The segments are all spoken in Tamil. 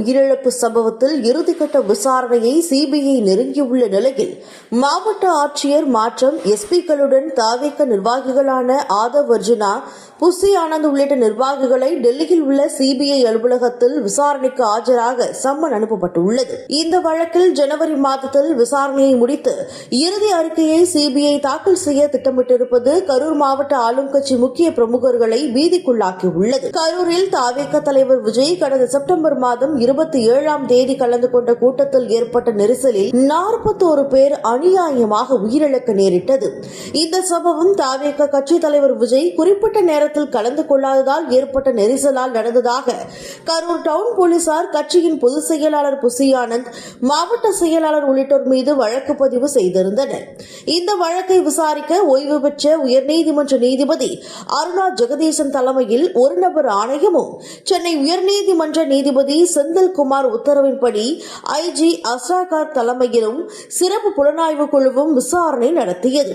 உயிரிழப்பு சம்பவத்தில் இறுதிக்கட்ட விசாரணையை சிபிஐ நெருங்கியுள்ள நிலையில் மாவட்ட ஆட்சியர் மாற்றம் எஸ்பிக்களுடன் தாவேக்க நிர்வாகிகளான ஆதவ் அர்ஜுனா புசி ஆனந்த் உள்ளிட்ட நிர்வாகிகளை டெல்லியில் உள்ள சிபிஐ அலுவலகத்தில் விசாரணைக்கு ஆஜராக சம்மன் அனுப்பப்பட்டுள்ளது. இந்த வழக்கில் ஜனவரி மாதத்தில் விசாரணையை முடித்து இறுதி அறிக்கையை சிபிஐ தாக்கல் செய்ய திட்டமிட்டிருப்பது கரூர் மாவட்ட ஆளும் கட்சி முக்கிய பிரமுகர்களை பீதிக்குள்ளாக்கியுள்ளது. கரூரில் தாவேக்க தலைவர் விஜய் கடந்த செப்டம்பர் மாதம் இருபத்தி ஏழாம் தேதி கலந்து கொண்ட கூட்டத்தில் ஏற்பட்ட நெரிசலில் நாற்பத்தோரு பேர் அநியாயமாக உயிரிழக்க நேரிட்டது. இந்த சம்பவம் தாவேக கட்சி தலைவர் விஜய் குறிப்பிட்ட நேரத்தில் கலந்து கொள்ளாததால் ஏற்பட்ட நெரிசலால் நடந்ததாக கரூர் டவுன் போலீசார் கட்சியின் பொதுச் செயலாளர் புசியானந்த் மாவட்ட செயலாளர் உள்ளிட்டோர் மீது வழக்கு பதிவு செய்திருந்தனர். இந்த வழக்கை விசாரிக்க ஓய்வு பெற்ற உயர்நீதிமன்ற நீதிபதி அருணா ஜெகதீசன் தலைமையில் ஒரு நபர் ஆணையமும் சென்னை உயர்நீதிமன்ற நீதிபதி செந்தில் செந்தில்குமார் உத்தரவின்படி ஐஜி அஸ்ராகார் தலைமையிலும் சிறப்பு புலனாய்வு குழுவும் விசாரணை நடத்தியது.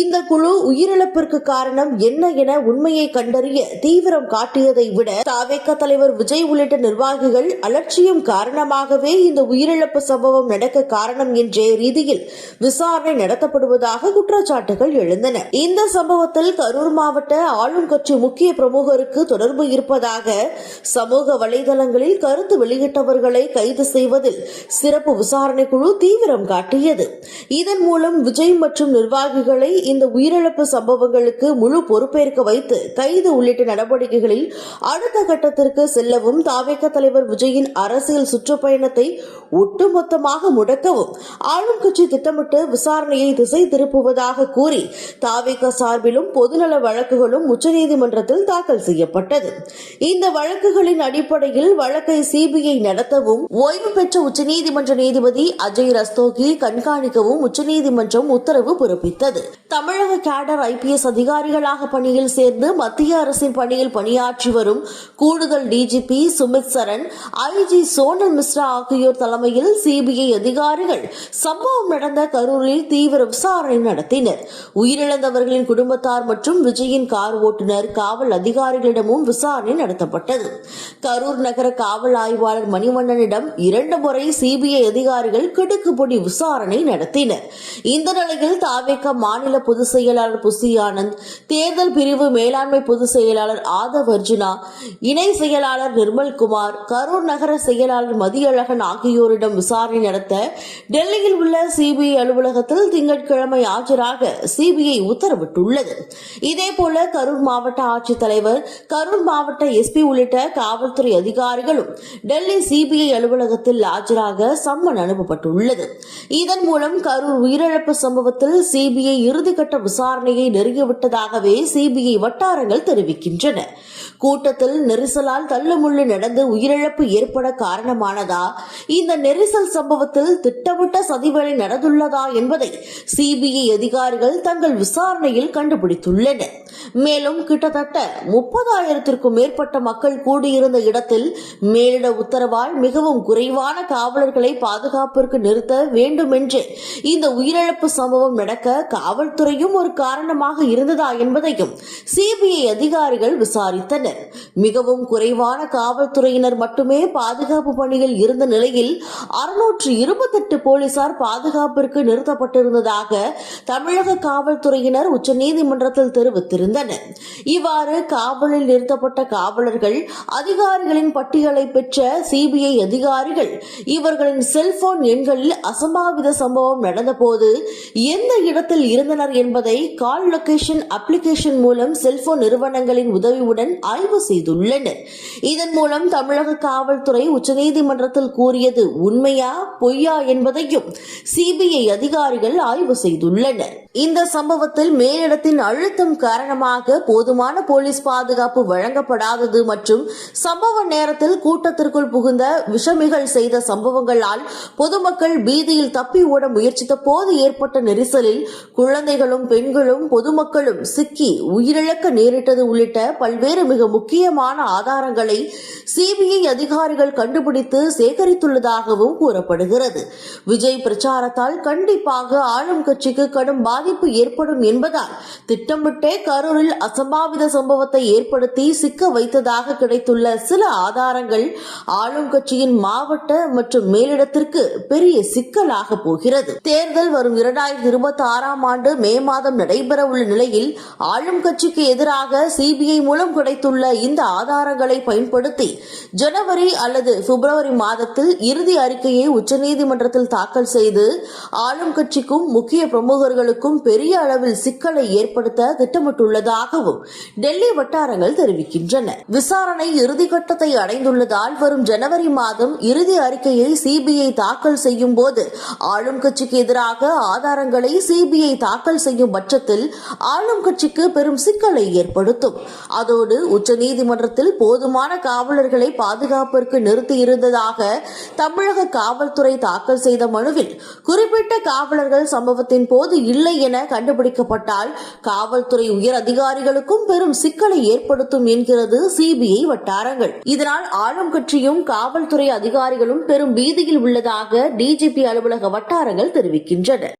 இந்த குழு உயிரிழப்பிற்கு காரணம் என்ன என உண்மையை கண்டறிய தீவிரம் காட்டியதை விட தாவேக்க தலைவர் விஜய் உள்ளிட்ட நிர்வாகிகள் அலட்சியம் காரணமாகவே இந்த உயிரிழப்பு சம்பவம் நடக்க காரணம் என்ற ரீதியில் விசாரணை நடத்தப்படுவதாக குற்றச்சாட்டுகள் எழுந்தன. இந்த சம்பவத்தில் கரூர் மாவட்ட ஆளும் கட்சி முக்கிய பிரமுகருக்கு தொடர்பு இருப்பதாக சமூக வலைதளங்களில் கருத்து வெளியிட்டு வெளியிட்டவர்களை கைது செய்வதில் சிறப்பு விசாரணை குழு தீவிரம் காட்டியது. இதன் மூலம் விஜய் மற்றும் நிர்வாகிகளை இந்த உயிரிழப்பு சம்பவங்களுக்கு முழு பொறுப்பேற்க வைத்து கைது உள்ளிட்ட நடவடிக்கைகளில் அடுத்த கட்டத்திற்கு செல்லவும் தாவேக தலைவர் விஜயின் அரசியல் சுற்றுப்பயணத்தை ஒட்டுமொத்தமாக முடக்கவும் ஆளும் கட்சி திட்டமிட்டு விசாரணையை திசை திருப்புவதாக கூறி தாவேக சார்பிலும் பொதுநல வழக்குகளும் உச்சநீதிமன்றத்தில் தாக்கல் செய்யப்பட்டது. இந்த வழக்குகளின் அடிப்படையில் வழக்கை சிபிஐ நடத்தவும் ஓய்வு பெற்ற உச்சநீதிமன்ற நீதிபதி அஜய் ரஸ்தோகி கண்காணிக்கவும் உச்சநீதிமன்றம் உத்தரவு பிறப்பித்தது. தமிழக கேடர் ஐபிஎஸ் அதிகாரிகளாக பணியில் சேர்ந்து மத்திய அரசின் பணியில் பணியாற்றி வரும் கூடுதல் டிஜிபி சுமித் சரண் ஐஜி சோனல் மிஸ்ரா ஆகியோர் தலைமையில் சிபிஐ அதிகாரிகள் சம்பவம் நடந்த கரூரில் தீவிர விசாரணை நடத்தினர். உயிரிழந்தவர்களின் குடும்பத்தார் மற்றும் விஜயின் கார் ஓட்டுநர் காவல் அதிகாரிகளிடமும் விசாரணை நடத்தப்பட்டது. கரூர் நகர காவல் ஆய்வாளர் மணிவண்ணனிடம் இரண்டு முறை சிபிஐ அதிகாரிகள் கிடுக்குப்பொடி விசாரணை நடத்தினர். இந்த நிலையில் தாவேக மாநில பொதுச் செயலாளர் புசி ஆனந்த் தேர்தல் பிரிவு மேலாண்மை பொதுச் செயலாளர் ஆதவ் அர்ஜுனா இணை செயலாளர் நிர்மல்குமார் கரூர் நகர செயலாளர் மதியழகன் ஆகியோரிடம் விசாரணை நடத்த டெல்லியில் உள்ள சிபிஐ அலுவலகத்தில் திங்கட்கிழமை ஆஜராக சிபிஐ உத்தரவிட்டுள்ளது. இதேபோல கரூர் மாவட்ட ஆட்சித்தலைவர் கரூர் மாவட்ட எஸ்பி உள்ளிட்ட காவல்துறை அதிகாரிகளும் டெல்லி சிபிஐ அலுவலகத்தில் ஆஜராக சம்மன் அனுப்பப்பட்டுள்ளது? இதன் மூலம் கரூர் உயிரிழப்பு சம்பவத்தில் சிபிஐ இறுதிக்கட்ட விசாரணையை நெருங்கிவிட்டதாகவே சிபிஐ வட்டாரங்கள் தெரிவிக்கின்றன. கூட்டத்தில் நெரிசலால் தள்ளுமுள்ளு நடந்து உயிரிழப்பு ஏற்பட காரணமானதா? இந்த நெரிசல் சம்பவத்தில் திட்டமிட்ட சதிவேலை நடந்துள்ளதா என்பதை சிபிஐ அதிகாரிகள் தங்கள் விசாரணையில் கண்டுபிடித்துள்ளனர் மேலும் கிட்டத்தட்ட முப்பதாயிரத்திற்கும் மேற்பட்ட மக்கள் கூடியிருந்த இடத்தில் மேலிட உத்தரவால் மிகவும் குறைவான காவலர்களை பாதுகாப்பிற்கு நிறுத்த வேண்டுமென்று இந்த உயிரிழப்பு சம்பவம் நடக்க காவல்துறையும் ஒரு காரணமாக இருந்ததா என்பதையும் சிபிஐ அதிகாரிகள் விசாரித்தனர். மிகவும் குறைவான காவல்துறையினர் மட்டுமே பாதுகாப்பு பணியில் இருந்த நிலையில் அறுநூற்று இருபத்தெட்டு போலீசார் பாதுகாப்பிற்கு நிறுத்தப்பட்டிருந்ததாக தமிழக காவல்துறையினர் உச்சநீதிமன்றத்தில் தெரிவித்திருந்தனர். இவ்வாறு காவலில் நிறுத்தப்பட்ட காவலர்கள் அதிகாரிகளின் பட்டியலை பெற்ற சிபிஐ அதிகாரிகள் இவர்களின் செல்போன் எண்களில் அசம்பாவித சம்பவம் நடந்தபோது எந்த இடத்தில் இருந்தனர் என்பதை கால் லொகேஷன் அப்ளிகேஷன் மூலம் செல்போன் நிறுவனங்களின் உதவியுடன் ஆய்வு செய்துள்ளனர். இதன் மூலம் தமிழக காவல்துறை உச்சநீதிமன்றத்தில் கூறியது உண்மையா பொய்யா என்பதையும் சிபிஐ அதிகாரிகள் ஆய்வு செய்துள்ளனர். இந்த சம்பவத்தில் மேலிடத்தின் அழுத்தம் காரணமாக போதுமான போலீஸ் பாதுகாப்பு வழங்கப்படாதது மற்றும் சம்பவ நேரத்தில் கூட்டத்திற்குள் புகுந்த விஷமிகள் செய்த சம்பவங்களால் பொதுமக்கள் பீதியில் தப்பி ஓட முயற்சித்த போது ஏற்பட்ட நெரிசலில் குழந்தைகளும் பெண்களும் பொதுமக்களும் சிக்கி உயிரிழக்க நேரிட்டது உள்ளிட்ட பல்வேறு மிக முக்கியமான ஆதாரங்களை சிபிஐ அதிகாரிகள் கண்டுபிடித்து சேகரித்துள்ளதாகவும் கூறப்படுகிறது. விஜய் பிரச்சாரத்தால் கண்டிப்பாக ஆளும் கட்சிக்கு கடும் பாதிப்பு ஏற்படும் என்பதால் திட்டமிட்டே கரூரில் அசம்பாவித சம்பவத்தை ஏற்படுத்தி சிக்க வைத்ததாக கிடைத்துள்ள சில ஆதாரங்கள் ஆளும் கட்சியின் மாவட்ட மற்றும் மேலிடத்திற்கு பெரிய சிக்கலாக போகிறது. தேர்தல் வரும் இரண்டாயிரத்தி இருபத்தி ஆறாம் ஆண்டு மே மாதம் நடைபெறவுள்ள நிலையில் ஆளும் கட்சிக்கு எதிராக சிபிஐ மூலம் கிடைத்துள்ள கிடைத்துள்ள இந்த ஆதாரங்களை பயன்படுத்தி ஜனவரி அல்லது பிப்ரவரி மாதத்தில் இறுதி அறிக்கையை உச்சநீதிமன்றத்தில் தாக்கல் செய்து ஆளும் கட்சிக்கும் முக்கிய பிரமுகர்களுக்கும் பெரிய அளவில் சிக்கலை ஏற்படுத்த திட்டமிட்டுள்ளதாகவும் டெல்லி வட்டாரங்கள் தெரிவிக்கின்றன. விசாரணை இறுதிக்கட்டத்தை அடைந்துள்ளதால் வரும் ஜனவரி மாதம் இறுதி அறிக்கையை சிபிஐ தாக்கல் செய்யும் போது ஆளும் கட்சிக்கு எதிராக ஆதாரங்களை சிபிஐ தாக்கல் செய்யும் பட்சத்தில் ஆளும் கட்சிக்கு பெரும் சிக்கலை ஏற்படுத்தும். அதோடு உச்சநீதிமன்றத்தில் போதுமான காவலர்களை பாதுகாப்பிற்கு நிறுத்தியிருந்ததாக தமிழக காவல்துறை தாக்கல் செய்த மனுவில் குறிப்பிட்ட காவலர்கள் சம்பவத்தின் போது இல்லை என கண்டுபிடிக்கப்பட்டால் காவல்துறை உயர் அதிகாரிகளுக்கும் பெரும் சிக்கலை ஏற்படுத்தும் என்கிறது சிபிஐ வட்டாரங்கள். இதனால் ஆளும் கட்சியும் காவல்துறை அதிகாரிகளும் பெரும் பீதியில் உள்ளதாக டிஜிபி அலுவலக வட்டாரங்கள் தெரிவிக்கின்றன.